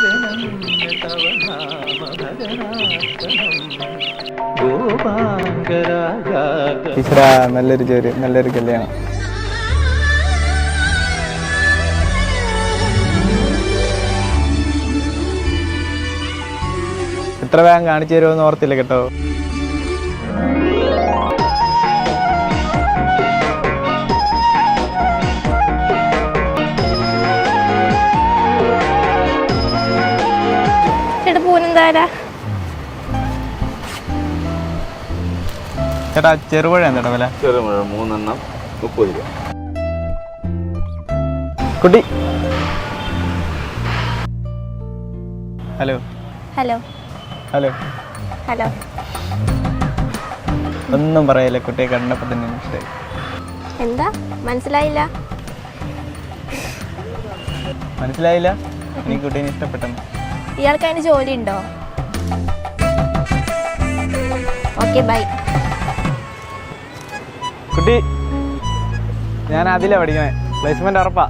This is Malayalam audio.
തവ നാമ നല്ലൊരു ജോലി നല്ലൊരു കല്യാണം. എത്ര വേഗം കാണിച്ചു തരുമെന്ന് ഓർത്തില്ല കേട്ടോ. ചേട്ടാ പൂനെന്താരാ ചേട്ടാ ചെറുപഴ എന്താ വില? ചെറുപഴ മൂന്നെണ്ണം മുപ്പത് രൂപ. കുട്ടി. ഹലോ. ഹലോ. ഹലോ. ഹലോ. ഒന്നും പറയില്ല കുട്ടിയെ കണ്ടപ്പോൾ തന്നെ ഇഷ്ടമായി എന്താ? മനസ്സിലായില്ല. മനസ്സിലായില്ല? എനിക്ക് കുട്ടീനെ ഇഷ്ടപ്പെട്ടെന്ന്. ഇയാൾക്ക് അതിന് ജോലി ഉണ്ടോ ഓക്കെ ബൈ കുട്ടി ഞാൻ അതിലാ പഠിക്കണേ. പ്ലേസ്മെന്റ് ഉറപ്പാ.